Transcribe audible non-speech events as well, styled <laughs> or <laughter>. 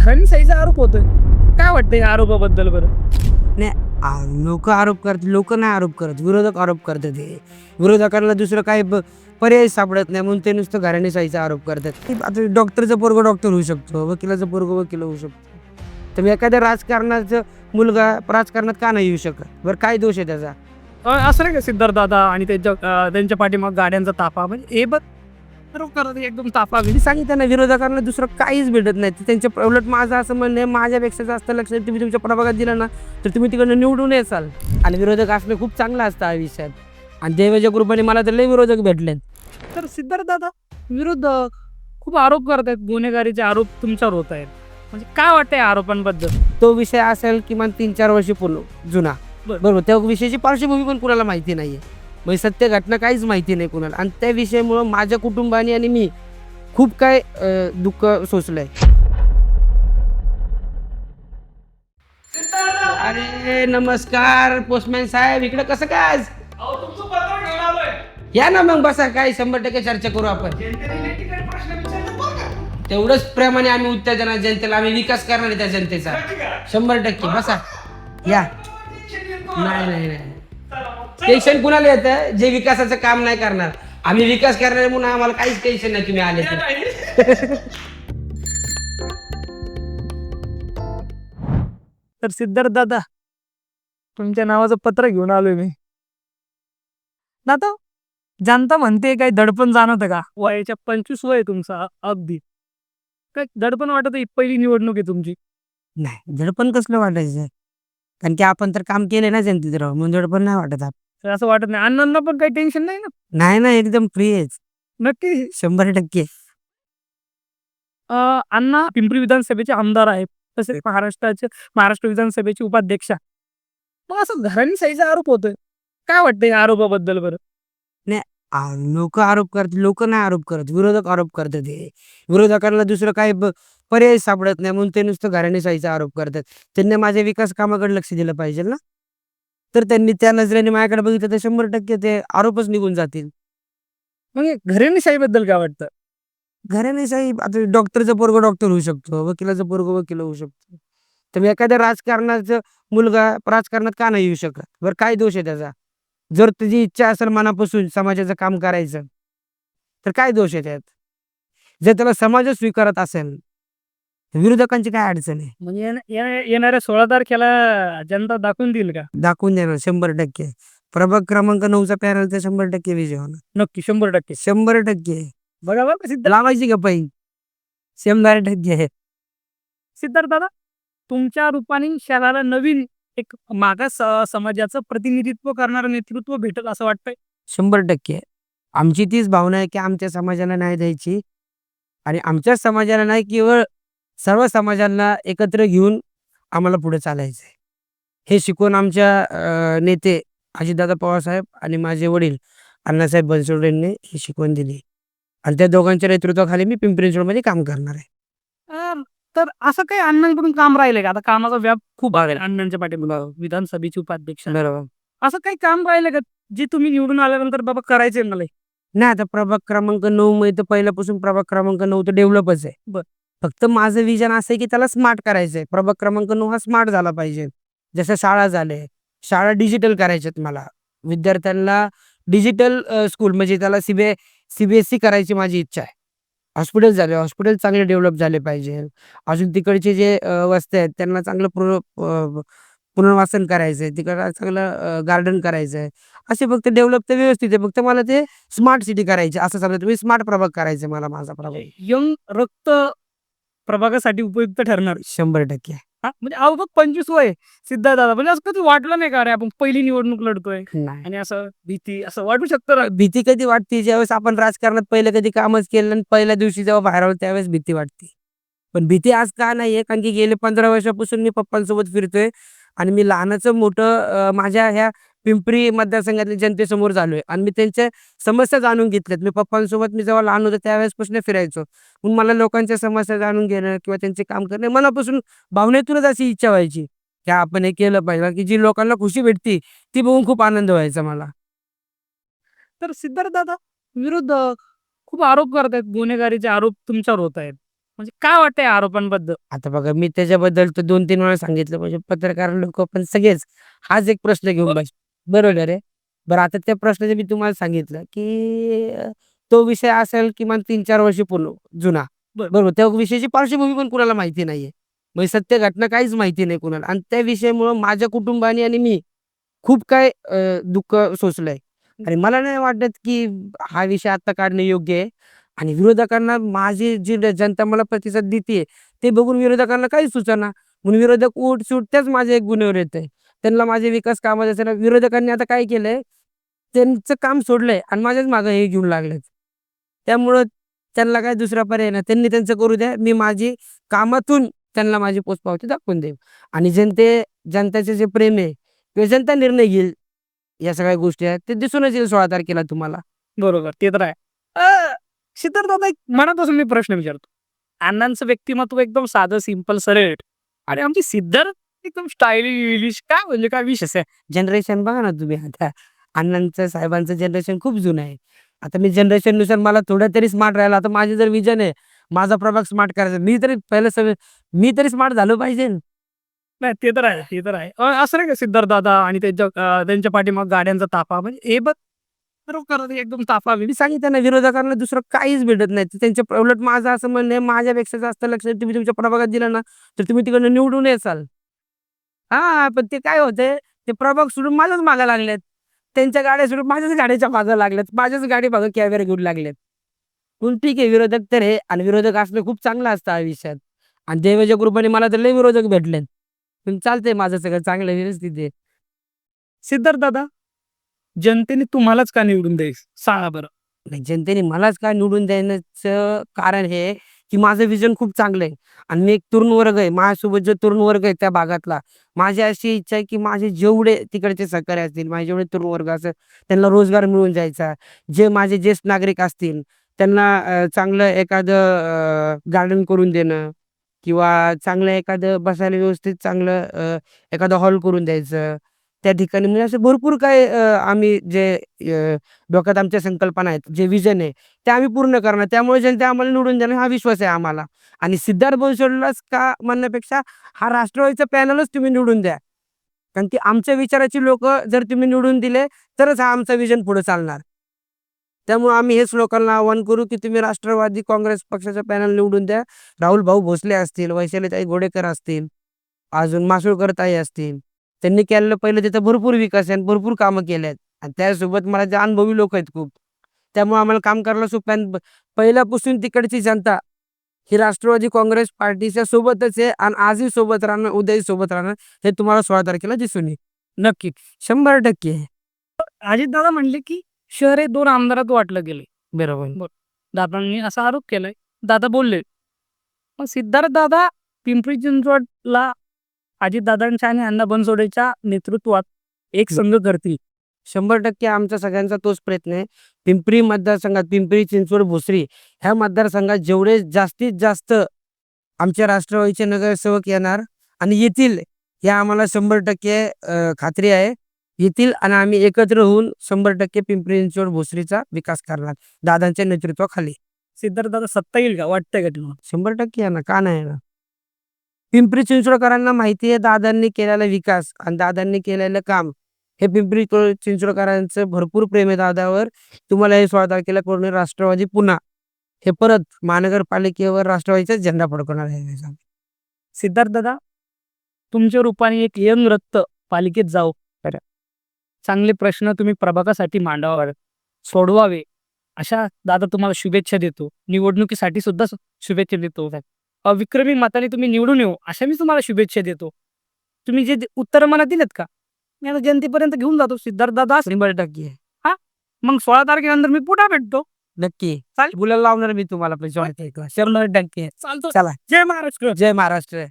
घराणीशाहीचा आरोप होतोय. काय वाटतं या आरोपाबद्दल बरं? लोक आरोप करतात लोक नाही आरोप करत विरोधक आरोप करतात हे. विरोधकांना दुसरं काही पर्याय सापडत नाही म्हणून ते नुसतं घराणेशाहीचा आरोप करतात. की आता डॉक्टरचं पोरग डॉक्टर होऊ शकतो वकिलाचं पोरग वकील होऊ शकतो. तर एखाद्या राजकारणाचं मुलगा राजकारणात का नाही येऊ शकत? बरं काय दोष आहे त्याचा? असं नाही का सिद्धार्थ दादा आणि त्यांच्या त्यांच्या पाठीमाग गाड्यांचा ताफा? म्हणजे हे बघ करत एकदम मी सांगितलं ना विरोधकांना दुसरं काहीच भेटत नाही. ते त्यांच्या उलट माझं असं म्हणणं आहे माझ्यापेक्षा जास्त लक्ष तुम्ही तुमच्या प्रभागात दिलं ना तर तुम्ही तिकडनं निवडून येसाल. आणि विरोधक असणं खूप चांगलं असतं आयुष्यात आणि देवाच्या कृपेने मला तर लय विरोधक भेटले तर सिद्धार्थ दादा विरुद्ध खूप आरोप करत आहेत गुन्हेगारीचे आरोप तुमच्यावर होत आहेत म्हणजे काय वाटतं या आरोपांबद्दल? तो विषय असेल किमान तीन चार वर्ष पूर्ण जुना. बरं. बरोबर त्या विषयाची पार्श्वभूमी पण कुणाला माहिती नाहीये. म्हणजे सत्य घटना काहीच माहिती नाही कुणाला आणि त्या विषयामुळं माझ्या कुटुंबाने आणि मी खूप काय दुःख सोसलंय अरे नमस्कार पोस्टमॅन साहेब इकडे कसं काय आज या ना मग बसा काय शंभर टक्के चर्चा करू आपण तेवढंच प्रेमाने आम्ही उत्तेजना जनतेला आम्ही विकास करणार आहे त्या जनतेचा शंभर टक्के बसा या नाही नाही नाही टेन्शन कुणाला येतं? जे विकासाचं काम नाही करणार. आम्ही विकास करणार म्हणून आम्हाला काहीच टेन्शन नाही तुम्ही आले तर. <laughs> तर सिद्धार्थ दादा तुमच्या नावाचं पत्र घेऊन आलोय मी. दादा जनता म्हणते काही दडपण जाणवतं का? वयाच्या पंचवीस वय आहे तुमचा अगदी. काय दडपण वाटत ही पहिली निवडणूक आहे तुमची? नाही दडपण कसलं वाटायचं? कारण की आपण तर काम केले ना जनतेत राहून म्हणून दडपण नाही वाटत आप- तर असं वाटत नाही. अण्णांना पण काही टेन्शन नाही ना? नाही ना एकदम फ्री आहेच. नक्की? शंभर टक्के. अं, अण्णा पिंपरी विधानसभेचे आमदार आहेत तसेच महाराष्ट्राचे महाराष्ट्र विधानसभेचे उपाध्यक्ष आहे. मग असं घराणीशाहीचा आरोप होतोय. काय वाटतं या आरोपाबद्दल बरं? लोक आरोप करतात लोक नाही आरोप करत विरोधक आरोप करतात हे. विरोधकांना दुसरं काही ब- पर्याय सापडत नाही म्हणून ते नुसतं घराणेशाहीचा आरोप करतात. त्यांनी माझ्या विकास कामाकडे लक्ष दिलं पाहिजे ना? तर त्यांनी त्या नजरेने माझ्याकडे बघितलं तर शंभर टक्के ते आरोपच निघून जातील. मग घराणीशाहीबद्दल काय वाटतं? घराणेशाही आता डॉक्टरचं पोरग डॉक्टर होऊ शकतो वकिलाचं पोरग वकील होऊ शकतो. तर एखाद्या राजकारणाचं मुलगा राजकारणात का नाही येऊ शकत? बरं काय दोष आहे त्याचा? जर तुझी इच्छा असेल मनापासून समाजाचं काम करायचं तर काय दोष आहे त्यात? जर त्याला समाजच स्वीकारत असेल विरोधकांची काय अडचण आहे? म्हणजे येण- येण- येणाऱ्या सोळा तारखेला जनता दाखवून देईल का? दाखवून देणार शंभर टक्के. प्रभाग क्रमांक नऊचा पॅनल तर शंभर टक्के विजय होणार. नक्की शंभर टक्के. शंभर टक्के. बघा सिद्धार्थ लावायची का पाहिजे शंभर टक्के. सिद्धार्थ दादा तुमच्या रूपाने शहराला नवीन एक मागास अ, समाजाचं प्रतिनिधित्व करणारं नेतृत्व भेटल असं वाटतंय? शंभर टक्के. आमची तीच भावना आहे की आमच्या समाजाला न्याय द्यायची. आणि आमच्या समाजाला नाही केवळ सर्व समाजांना एकत्र घेऊन आम्हाला पुढे चालायचं आहे हे शिकवून आमच्या नेते अजितदादा पवारसाहेब आणि माझे वडील अण्णासाहेब बनसोडे यांनी ही शिकवण दिली. आणि त्या दोघांच्या नेतृत्वाखाली मी पिंपरी चिंचवडमध्ये काम करणार आहे. तर असं काही अण्णांकडून काम राहिलंय का? आता कामाचा व्याप खूप आहे अण्णांच्या पाठीमागं. विधानसभेचे उपाध्यक्ष. बरोबर. असं काही काम राहिलं का? जे तुम्ही निवडून आल्यानंतर बाबा करायचंय मला? नाही आता प्रभाग क्रमांक नऊ मध्ये तर पहिल्यापासून प्रभाग क्रमांक नऊ तर डेव्हलपच आहे. बर. फक्त माझं विजन असं आहे की त्याला स्मार्ट करायचं आहे. प्रभाग क्रमांक नऊ हा स्मार्ट झाला पाहिजे. जसं शाळा झाले शाळा डिजिटल करायच्यात मला. विद्यार्थ्यांना डिजिटल स्कूल म्हणजे त्याला सीबीए सीबीएसई करायची माझी इच्छा आहे. हॉस्पिटल झाले हॉस्पिटल चांगले डेव्हलप झाले पाहिजे. अजून तिकडचे जे वस्ते आहेत त्यांना चांगलं पुनर् पुनर्वासन करायचं आहे तिकडं चांगलं गार्डन करायचं आहे असे फक्त डेव्हलप तर व्यवस्थित आहे. फक्त मला ते स्मार्ट सिटी करायची असं समजा तुम्ही स्मार्ट प्रभाग करायचा मला माझा प्रभाग. यंग रक्त प्रभागासाठी उपयुक्त ठरणार. शंभर टक्के. हा? म्हणजे अवघ पंचवीस वय सिद्धार्थ दादा म्हणजे असं कधी वाटलं नाही का रे आपण पहिली निवडणूक लढतोय? नाही. आणि असं भीती असं वाटू शकतं ना? भीती कधी वाटते? ज्यावेळेस आपण राजकारणात पहिलं कधी कामच केलं आणि पहिल्या दिवशी जेव्हा बाहेर आलो त्यावेळेस भीती वाटते. पण भीती आज का नाहीये? कारण की गेले पंधरा वर्षापासून मी पप्पांसोबत फिरतोय. आणि मी लहानाचं मोठं अं, माझ्या ह्या पिंपरी मतदारसंघातल्या जनतेसमोर झालोय. आणि मी त्यांच्या समस्या जाणून घेतल्यात. मी पप्पांसोबत मी जेव्हा लहान होतो त्यावेळेसपासून फिरायचो. म्हणून मला लोकांच्या समस्या जाणून घेणं किंवा त्यांचे काम करणे मनापासून भावनेतूनच अशी इच्छा व्हायची की आपण हे केलं पाहिजे. की जी लोकांना खुशी भेटती ती बघून खूप आनंद व्हायचा मला. तर सिद्धार्थ दादा विरुद्ध खूप आरोप करत आहेत गुन्हेगारीचे आरोप तुमच्यावर होत आहेत म्हणजे काय वाटतंय आरोपांबद्दल? आता बघा मी त्याच्याबद्दल तर दोन तीन वेळा सांगितलं. म्हणजे पत्रकार लोक पण सगळेच हाच एक प्रश्न घेऊन बस बरोबर आहे. बरं आता त्या प्रश्नाचे मी तुम्हाला सांगितलं की अं, तो विषय असेल किमान तीन चार वर्ष पूर्ण जुना. बरं. बरोबर त्या विषयाची पार्श्वभूमी पण कुणाला माहिती नाहीये. म्हणजे सत्य घटना काहीच माहिती नाही कुणाला. आणि त्या विषयामुळं माझ्या कुटुंबाने आणि मी खूप काय अं, दुःख सोसलंय. आणि मला नाही वाटत की हा विषय आता काढणं योग्य आहे. आणि विरोधकांना माझी जी जनता मला प्रतिसाद देते ते बघून विरोधकांना काही सुचना. म्हणून विरोधक उठ सुट त्याच माझ्या एक गुन्ह्यावर येत आहे त्यांना माझे विकास कामाचे असेल विरोधकांनी आता काय केलंय? त्यांचं काम सोडलंय आणि माझ्याच मागं हे घेऊन लागलेत. त्यामुळं त्यांना काय दुसरा पर्याय नाही. त्यांनी त्यांचं करू द्या. मी माझी कामातून त्यांना माझी पोचपावती दाखवून देईन. आणि जनते जनतेचे जे प्रेम आहे किंवा जनता निर्णय घेईल या सगळ्या गोष्टी आहेत ते दिसूनच येईल सोळा तारखेला तुम्हाला. बरोबर. ते तर आहे. सिद्धार्थ दादा एक मनापासून मी प्रश्न विचारतो. अण्णांचं व्यक्तिमत्व एकदम साधं सिंपल सरळ आणि आमची सिद्धार्थ एकदम स्टायलिश काय म्हणजे काय विशेष आहे जनरेशन बघा ना तुम्ही आता. अण्णांचं साहेबांचं जनरेशन खूप जुनं आहे. आता मी जनरेशननुसार मला थोडं तरी स्मार्ट राहिला. आता माझे जर विजन आहे माझा प्रभाग स्मार्ट करायचा. मी तरी पहिलं सगळं मी तरी स्मार्ट झालो पाहिजे नाही ते तर आहे ते तर आहे. अं, असं नाही का सिद्धार्थ दादा आणि त्यांच्या अं, त्यांच्या पाठीमाग गाड्यांचा ताफा. म्हणजे हे बघ खरोखर एकदम ताफा मी सांगितलं ना विरोधकांना दुसरं काहीच भेटत नाही. त्यांच्या उलट माझं असं म्हणणं आहे माझ्यापेक्षा जास्त लक्ष तुम्ही तुमच्या प्रभागात दिलं ना तर तुम्ही तिकडनं निवडून येसाल. हा पण ते काय होतंय ते प्रभाग सोडून माझ्याच मागा लागलेत. त्यांच्या गाड्या सोडून माझ्याच गाड्याच्या मागं लागल्यात माझ्याच गाडी मागं कॅमेरा घेऊन लागलेत. पण ठीक आहे विरोधक तर हे आणि विरोधक असणं खूप चांगलं असतं आयुष्यात. आणि देवाच्या कृपेने मला तर लय विरोधक भेटलेत. पण चालतंय माझं सगळं चांगलं व्यवस्थित आहे. सिद्धार्थ दादा जनतेने तुम्हालाच का निवडून द्यायच? सांगा बरं. नाही जनतेने मलाच काय निवडून देण्याचं कारण हे की माझं विजन खूप चांगलं आहे. आणि मी एक तरुण वर्ग आहे. माझ्यासोबत जो तरुण वर्ग आहे त्या भागातला माझी अशी इच्छा आहे की माझे जेवढे तिकडचे सहकारी असतील माझे जेवढे तरुण वर्ग असेल त्यांना रोजगार मिळून जायचा. जे माझे ज्येष्ठ नागरिक असतील त्यांना चांगलं एखादं गार्डन करून देणं किंवा चांगलं एखादं बसायला व्यवस्थित चांगलं एखादं हॉल करून द्यायचं. त्या ठिकाणी. म्हणजे असं भरपूर काय आम्ही जे डोक्यात आमच्या संकल्पना आहेत जे विजन आहे ते आम्ही पूर्ण करणार. त्यामुळे जनता आम्हाला निवडून देणार हा विश्वास आहे आम्हाला. आणि सिद्धार्थ बनसोडलाच का म्हणण्यापेक्षा हा राष्ट्रवादीचा पॅनलच तुम्ही निवडून द्या. कारण की आमच्या विचाराची लोक जर तुम्ही निवडून दिले तरच हा आमचा विजन पुढे चालणार. त्यामुळे आम्ही हेच लोकांना आवाहन करू की तुम्ही राष्ट्रवादी काँग्रेस पक्षाचा पॅनल निवडून द्या. राहुल भाऊ भोसले असतील वैशालीताई घोडेकर असतील अजून मासुळकर ताई असतील. त्यांनी केलेलं पहिलं तिथं भरपूर विकास आहे भरपूर कामं केले आहेत. आणि त्यासोबत मला जे अनुभवी लोक आहेत खूप. त्यामुळे आम्हाला काम करायला सोपं आहे. पहिल्यापासून तिकडची जनता ही राष्ट्रवादी काँग्रेस पार्टीच्या सोबतच आहे आणि आजही सोबत राहणार उद्याही सोबत राहणार हे तुम्हाला सोळा तारखेला दिसून येईल. नक्की. शंभर टक्के. अजित दादा म्हणले की शहर हे दोन आमदारात वाटलं गेले बरोबर. दादांनी असा आरोप केलाय. दादा बोलले मग सिद्धार्थ दादा पिंपरी चिंचवडला अजित दादांच्या आणि अण्णा बनसोडेच्या नेतृत्वात एक संघ करतील शंभर टक्के आमचा सगळ्यांचा तोच प्रयत्न आहे. पिंपरी मतदारसंघात पिंपरी चिंचवड भोसरी ह्या मतदारसंघात जेवढे जास्तीत जास्त आमच्या राष्ट्रवादीचे नगरसेवक येणार आणि येतील या आम्हाला शंभर टक्के खात्री आहे. येतील आणि आम्ही एकत्र होऊन शंभर टक्के पिंपरी चिंचवड भोसरीचा विकास करणार दादांच्या नेतृत्वाखाली. सिद्धार्थ दादा सत्ता येईल का? वाटतंय का तुम्हाला? शंभर टक्के ना का नाही ना पिंपरी चिंचवडकरांना माहिती आहे दादांनी केलेला विकास आणि दादांनी केलेलं काम. हे पिंपरी चिंचवडकरांचं भरपूर प्रेम आहे दादावर. तुम्हाला हे सोळा तारखेला करून राष्ट्रवादी पुन्हा. हे परत महानगरपालिकेवर राष्ट्रवादीचा झेंडा फडकवणार आहे सिद्धार्थ दादा तुमच्या रूपाने एक यंग रक्त पालिकेत जाऊ. चांगले प्रश्न तुम्ही प्रभागासाठी मांडावे सोडवावे. अशा दादा तुम्हाला शुभेच्छा देतो. निवडणुकीसाठी सुद्धा शुभेच्छा देतो. विक्रमी मताने तुम्ही निवडून येऊ अशा मी तुम्हाला शुभेच्छा देतो. तुम्ही जे उत्तर मला दिलेत का? मी आता जनतेपर्यंत घेऊन जातो. सिद्धार्थ दादा शंभर टक्के. मग सोळा तारखेनंतर मी पुन्हा भेटतो. नक्की. चालेल. गुलाल लावणार मी तुम्हाला शंभर टक्के. चालतो चला. जय महाराष्ट्र. जय महाराष्ट्र.